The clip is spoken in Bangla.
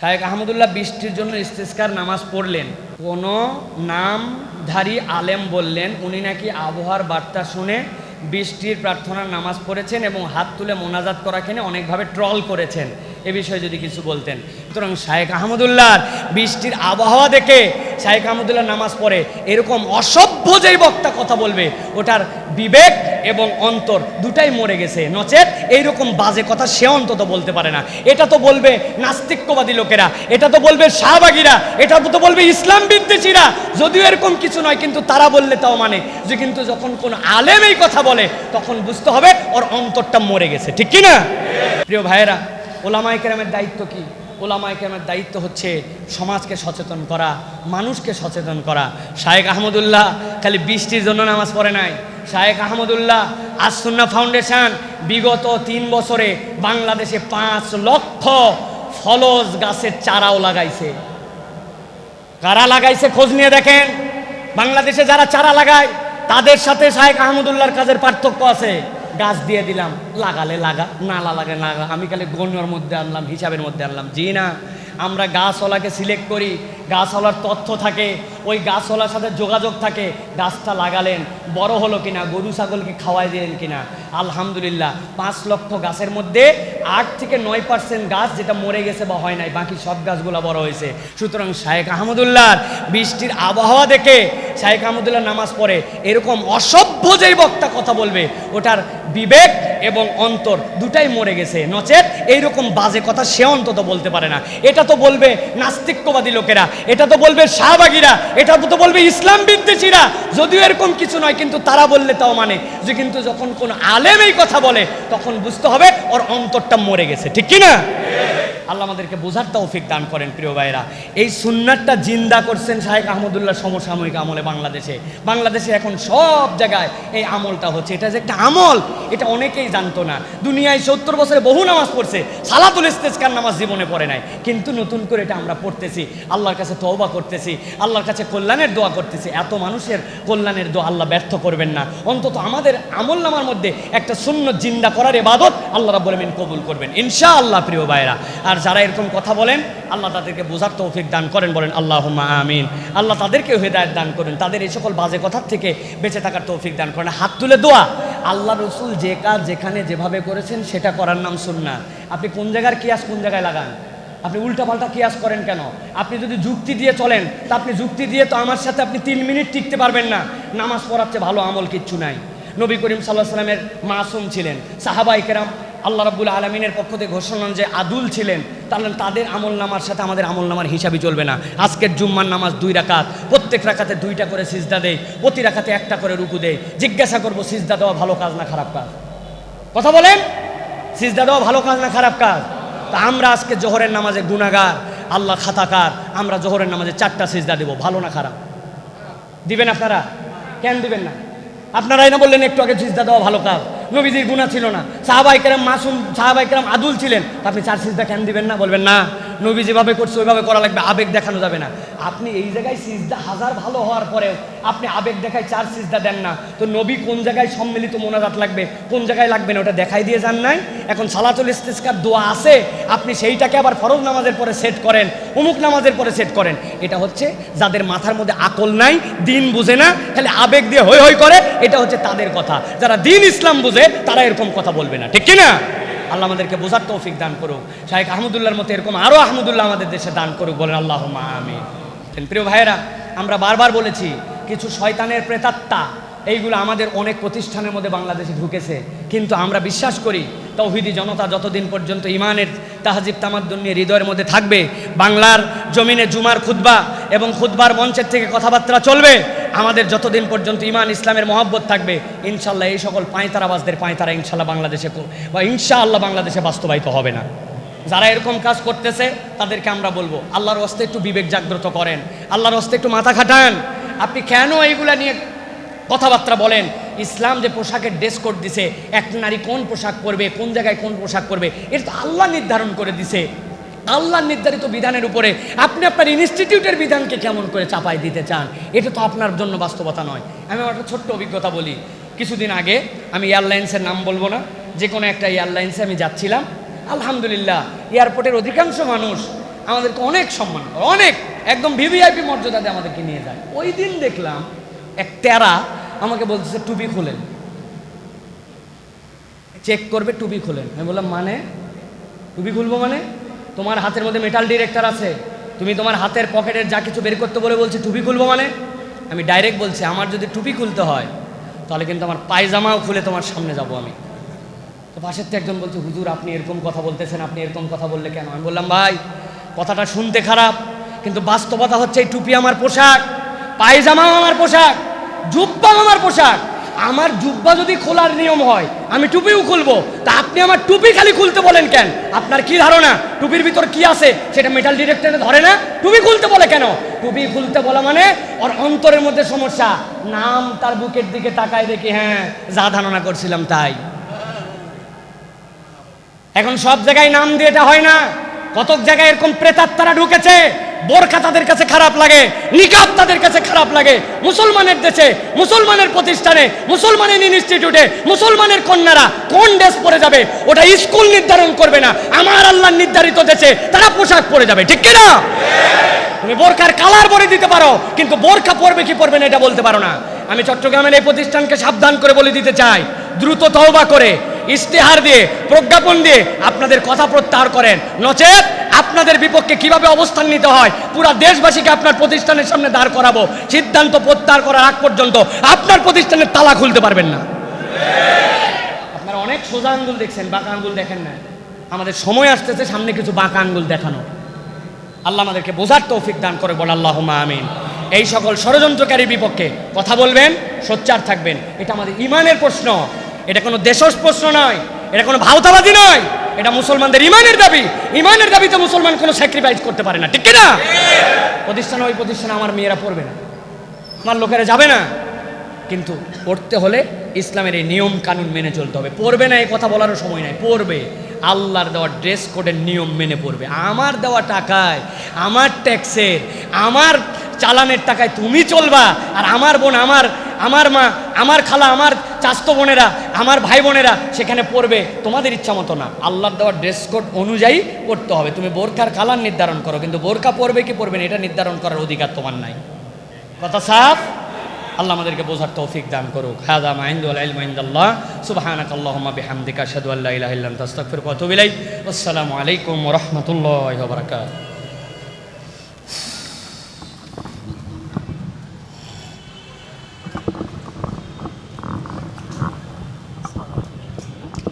শায়েক আহমদুল্লাহ বৃষ্টির জন্য ইস্তেস্কার নামাজ পড়লেন। কোনো নামধারী আলেম বললেন, উনি নাকি আবহাওয়ার বার্তা শুনে বৃষ্টির প্রার্থনার নামাজ পড়েছেন এবং হাত তুলে মোনাজাত করাখানে অনেকভাবে ট্রল করেছেন। এ বিষয়ে যদি কিছু বলতেন। সুতরাং শায়েক আহমদুল্লাহ বৃষ্টির আবহাওয়া দেখে শায়েক আহমদুল্লাহ নামাজ পড়ে, এরকম অসভ্য যেই বক্তা কথা বলবে, ওটার বিবেক এবং অন্তর দুটাই মরে গেছে। নচেত এইরকম বাজে কথা সে অন্তত বলতে পারে না। এটা তো বলবে নাস্তিক্যবাদী লোকেরা, এটা তো বলবে শাহবাগীরা, এটা তো বলবে ইসলাম বিদ্বেষীরা। যদিও এরকম কিছু নয়, কিন্তু তারা বললে তাও মানে যে কিন্তু যখন কোন আলেম এই কথা বলে, তখন বুঝতে হবে ওর অন্তরটা মরে গেছে। ঠিক কি না? প্রিয় ভাইয়েরা ওলামাই কেরামের দায়িত্ব কি? ওলামাই কেরামের দায়িত্ব হচ্ছে সমাজকে সচেতন করা, মানুষকে সচেতন করা। শায়েক আহমদুল্লাহ খালি বৃষ্টির জন্য নামাজ পড়ে নাই। শায়েক আহমদুল্লাহ আসুন্না ফাউন্ডেশন বিগত তিন বছরে বাংলাদেশে পাঁচ লক্ষ ফলজ গাছের চারাও লাগাইছে। কারা লাগাইছে খোঁজ নিয়ে দেখেন? বাংলাদেশে যারা চারা লাগায়, তাদের সাথে শাহেক আহমদুল্লাহর কাজের পার্থক্য আছে। গাছ দিয়ে দিলাম, লাগালে লাগা না লাগালে লাগা আমি খালি গণ্যর মধ্যে আনলাম, হিসাবের মধ্যে আনলাম। জি না, আমরা গাছওয়ালাকে সিলেক্ট করি গাছওয়ালার তথ্য থাকে, ওই গাছওয়ালার সাথে যোগাযোগ থাকে, গাছটা লাগালেন, বড় হলো কিনা, গরু, ছাগলকে খাওয়াই দিলেন কিনা। আলহামদুলিল্লাহ, পাঁচ লক্ষ গাছের মধ্যে আট থেকে নয় পার্সেন্ট গাছ যেটা মরে গেছে বা হয় নাই, বাকি সব গাছগুলো বড় হয়েছে। সুতরাং শায়েক আহমদুল্লাহ বৃষ্টির আবহাওয়া দেখে শায়েক আহমদুল্লাহ নামাজ পড়ে, এরকম অসভ্য যেই বক্তা কথা বলবে, ওটার বিবেক এবং অন্তর দুটাই মরে গেছে। নচেত এইরকম বাজে কথা সে অন্তত বলতে পারে না। এটা তো বলবে নাস্তিক্যবাদী লোকেরা, এটা তো বলবে শাহবাগীরা, এটা তো বলবে ইসলাম বিদ্বেষীরা। যদিও এরকম কিছু নয়, কিন্তু তারা বললে তাও মানে যে কিন্তু যখন কোন আলেম এই কথা বলে, তখন বুঝতে হবে ওর অন্তরটা মরে গেছে। ঠিক কিনা না? আল্লাহ আমাদেরকে বোঝার তৌফিক দান করেন প্রিয় ভাইরা এই সুন্নাতটা জিন্দা করছেন শাহেক আহমদুল্লাহ সমসাময়িক আমলে বাংলাদেশে। বাংলাদেশে এখন সব জায়গায় এই আমলটা হচ্ছে। এটা যে একটা আমল, এটা অনেকেই জানতো না। দুনিয়ায় সত্তর বছরে বহু নামাজ পড়ছে, সালাতুল ইস্তেজকার নামাজ জীবনে পড়ে নাই। কিন্তু নতুন করে এটা আমরা পড়তেছি, আল্লাহর কাছে তওবা করতেছি, আল্লাহর কাছে কল্যাণের দোয়া করতেছি। এত মানুষের কল্যাণের দোয়া আল্লাহ ব্যর্থ করবেন না। অন্তত আমাদের আমল নামার মধ্যে একটা শূন্য জিন্দা করার এবাদত আল্লাহ রাব্বুল আমিন কবুল করবেন। ইনশা আল্লাহ প্রিয় ভাইরা আর যারা এরকম কথা বলেন, আল্লাহ তাদেরকে বোঝার তৌফিক দান করেন, বলেন আল্লাহ আমিন। আল্লাহ তাদেরকে হেদায়ত দান করেন, তাদের এই সকল বাজে কথার থেকে বেঁচে থাকার তৌফিক দান করেন। হাত তুলে দোয়া। আল্লাহ রসুল যে কাজ যেখানে যেভাবে করেছেন, সেটা করার নাম সুন্না আপনি কোন জায়গার কিয়াস কোন জায়গায় লাগান? আপনি উল্টাপাল্টা কিয়াস করেন কেন? আপনি যদি যুক্তি দিয়ে চলেন, তা আপনি যুক্তি দিয়ে তো আমার সাথে আপনি তিন মিনিট টিকতে পারবেন না। নামাজ পড়াচ্ছে ভালো আমল কিচ্ছু নাই। নবী করিম সাল্লাহ সাল্লামের মাসুম ছিলেন। সাহাবাই কেরাম আল্লাহ রাবুল আলমিনের পক্ষ থেকে ঘোষণা যে আদুল ছিলেন তাহলে তাদের আমল নামার সাথে আমাদের আমল নামার হিসাবই চলবে না। আজকের জুম্মার নামাজ দুই রাকাত, প্রত্যেক রাখাতে দুইটা করে সিজদা দেয়, প্রতি রাখাতে একটা করে রুকু দেয়। জিজ্ঞাসা করব, সিজদা দেওয়া ভালো কাজ না খারাপ কাজ? কথা বলেন? সিজদা দেওয়া ভালো কাজ না খারাপ কাজ? তা আমরা আজকে জোহরের নামাজে গুনাগার আল্লাহ খাতাকার, আমরা জোহরের নামাজে চারটা সিজদা দেবো, ভালো না খারাপ? দিবেন আপনারা? কেন দিবেন না? আপনারাই না বললেন একটু আগে সিজদা দেওয়া ভালো কাজ। নবীজির গুণা ছিল না। সাহাবাইকেরাম মাসুম সাহাবাইকেরাম আদুল ছিলেন। আপনি চার সিজদা কেন দিবেন না? বলবেন না। নবী যেভাবে করছে, ওইভাবে করা লাগবে, আবেগ দেখানো যাবে না। আপনি এই জায়গায় সিজদা হাজার ভালো হওয়ার পরেও আপনি আবেগ দেখায় চার সিজদা দেন না। তো নবী কোন জায়গায় সম্মিলিত মোনাজাত লাগবে, কোন জায়গায় লাগবে না, ওটা দেখাই দিয়ে যান নাই। এখন সালাতুল ইস্তিস্কার দোয়া আছে, আপনি সেইটাকে আবার ফরজ নামাজের পরে সেট করেন, অমুক নামাজের পরে সেট করেন। এটা হচ্ছে যাদের মাথার মধ্যে আকল নাই, দিন বুঝে না, খালি আবেগ দিয়ে হই হই করে, এটা হচ্ছে তাদের কথা। যারা দিন ইসলাম বুঝে, তারা এরকম কথা বলবে না, ঠিক কি না আল্লাহ আমাদেরকে বোঝার তৌফিক দান করুক। শাহেখ আহমদুল্লাহর মতো এরকম আরও আহমদুল্লাহ আমাদের দেশে দান করুক বলেন আল্লাহ আমি প্রিয় ভাইয়েরা, আমরা বারবার বলেছি, কিছু শয়তানের প্রেতাত্মা, এইগুলো আমাদের অনেক প্রতিষ্ঠানের মধ্যে বাংলাদেশে ঢুকেছে। কিন্তু আমরা বিশ্বাস করি, তৌহিদি জনতা যতদিন পর্যন্ত ইমানের তাহাজিব তামাদ্দুন নিয়ে হৃদয়ের মধ্যে থাকবে, বাংলার জমিনে জুমার খুদ্া এবং খুদ্বার মঞ্চের থেকে কথাবার্তা চলবে আমাদের যতদিন পর্যন্ত ইমান ইসলামের মহব্বত থাকবে ইনশাল্লাহ এই সকল পাঁয়তারাবাজদের পাঁয়তারা ইনশাল্লাহ বাংলাদেশে বা ইনশাআল্লাহ বাংলাদেশে বাস্তবায়িত হবে না। যারা এরকম কাজ করতেছে, তাদেরকে আমরা বলব, আল্লাহর হস্তে একটু বিবেক জাগ্রত করেন, আল্লাহর হস্তে একটু মাথা খাটান। আপনি কেন এইগুলা নিয়ে কথাবার্তা বলেন? ইসলাম যে পোশাকের ড্রেস কোড দিছে, এক নারী কোন পোশাক পরবে, কোন জায়গায় কোন পোশাক পরবে, এটা তো আল্লাহ নির্ধারণ করে দিছে। আল্লাহ নির্ধারিত বিধানের উপরে আপনি আপনার ইনস্টিটিউটের বিধানকে কেমন করে চাপাই দিতে চান, এটা তো আপনার জন্য বাস্তবতা নয়। আমি একটা ছোট্ট অভিজ্ঞতা বলি। কিছুদিন আগে আমি এয়ারলাইন্সের নাম বলব না, যে কোনো একটা এয়ারলাইন্সে আমি যাচ্ছিলাম। আলহামদুলিল্লাহ, এয়ারপোর্টের অধিকাংশ মানুষ আমাদেরকে অনেক সম্মান করে, অনেক, একদম ভিভিআইপি মর্যাদাতে আমাদেরকে নিয়ে যায়। ওই দিন দেখলাম এক তেরা আমাকে বলতেছে, টুপি খুলেন। চেক করবে, টুপি খুলেন। আমি বললাম মানে? টুপি খুলবো মানে? তোমার হাতের মধ্যে মেটাল ডিরেক্টর আছে। তুমি তোমার হাতের পকেটের যা কিছু বের করতে বলে বলছি টুপি খুলবো মানে? আমি ডাইরেক্ট বলছি, আমার যদি টুপি খুলতে হয়, তাহলে কিন্তু আমার পায়জামাও খুলে তোমার সামনে যাব আমি। তো পাশের তো একজন বলছে, হুজুর, আপনি এরকম কথা বলতেছেন, আপনি এরকম কথা বললে কেন? আমি বললাম, ভাই, কথাটা শুনতে খারাপ, কিন্তু বাস্তবতা হচ্ছে এই টুপি আমার পোশাক, পায়জামাও আমার পোশাক, জুব্বাও আমার পোশাক। আমার জুব্বা যদি খোলার নিয়ম হয়, আমি টুপিও খুলবো। তা আপনি আমার টুপি খালি খুলতে বলেন কেন? আপনার কি ধারণা? টুপির ভিতর কি আছে? সেটা মেটাল ডিরেক্টরে ধরে না? টুপি খুলতে বলে কেন? টুপি খুলতে বলা মানে ওর অন্তরের মধ্যে সমস্যা। নাম তার বুকের দিকে তাকায় দেখি হ্যাঁ যা ধারণা করছিলাম তাই। এখন সব জায়গায় নাম দিয়ে এটা হয় না। কতক জায়গায় এরকম প্রেতাত্মারা ঢুকেছে, বোরখা তাদের কাছে খারাপ লাগে, নিকাব তাদের কাছে খারাপ লাগে। মুসলমানের দেশে, মুসলমানের প্রতিষ্ঠানে, মুসলমানের ইনস্টিটিউটে, মুসলমানের কন্যারা কোন ড্রেস পরে যাবে, ওটা স্কুল নির্ধারণ করবে না। আমার আল্লাহ নির্ধারিত দেশে তারা পোশাক পরে যাবে, ঠিক কিনা? তুমি বোরখার কালার বলে দিতে পারো, কিন্তু বোরখা পরবে কি পরবে না এটা বলতে পারো না। আমি চট্টগ্রামের এই প্রতিষ্ঠানকে সাবধান করে বলে দিতে চাই, দ্রুত তওবা করে ইশতেহার দিয়ে, প্রজ্ঞাপন দিয়ে আপনাদের কথা প্রত্যাহার করেন। নচেত আপনাদের বিপক্ষে কীভাবে অবস্থান নিতে হয়, পুরা দেশবাসীকে আপনার প্রতিষ্ঠানের সামনে দাঁড় করাবো। সিদ্ধান্ত প্রত্যাহার করার আগ পর্যন্ত আপনার প্রতিষ্ঠানের তালা খুলতে পারবেন না। আপনারা অনেক সোজা আঙ্গুল দেখছেন, বাঁকা আঙ্গুল দেখেন না? আমাদের সময় আসতেছে, সামনে কিছু বাঁকা আঙ্গুল দেখানো। আল্লাহ আমাদেরকে বোঝার তৌফিক দান করে, বল আল্লাহ আমিন। এই সকল ষড়যন্ত্রকারীর বিপক্ষে কথা বলবেন, সোচ্চার থাকবেন। এটা আমাদের ইমানের প্রশ্ন। এটা কোনো দেশজ প্রশ্ন নয়, এটা কোনো ভাওতাবাদী নয়, এটা মুসলমানদের ইমানের দাবি। ইমানের দাবিতে মুসলমান কোনো স্যাক্রিফাইস করতে পারে না, ঠিক না প্রতিষ্ঠান ওই প্রতিষ্ঠানে আমার মেয়েরা পড়বে না। আমার লোকেরা যাবে না। কিন্তু পড়তে হলে ইসলামের এই নিয়ম কানুন মেনে চলতে হবে। পড়বে না, এই কথা বলারও সময় নাই, পড়বে। আল্লাহর দেওয়া ড্রেস কোডের নিয়ম মেনে পড়বে। আমার দেওয়া টাকায়, আমার ট্যাক্সের আমার চালানের টাকায় তুমি চলবা, আর আমার বোন আমার আমার মা, আমার খালা, আমার চাস্তো বোনেরা, আমার ভাই বোনেরা সেখানে পড়বে, তোমাদের ইচ্ছা মতো না। আল্লাহর দেওয়া ড্রেস কোড অনুযায়ী পড়তে হবে। তুমি বোরখার কালার নির্ধারণ করো, কিন্তু বোরখা পড়বে কি পড়বে না, এটা নির্ধারণ করার অধিকার তোমার নাই। কথা সাফ? আল্লাহ আমাদেরকে বোঝার তৌফিক দান করুক। হাদা মাইন্দুল ইলমু ইনদাল্লাহ। সুবহানাক আল্লাহুম্মা বিহামদিকা, আশহাদু আল্লা ইলাহা ইল্লা আনতা আস্তাগফিরুকা ওয়া আতুবু ইলাইক। আসসালামু আলাইকুম রাহমাতুল্লাহি ওয়া বারাকাতুহু।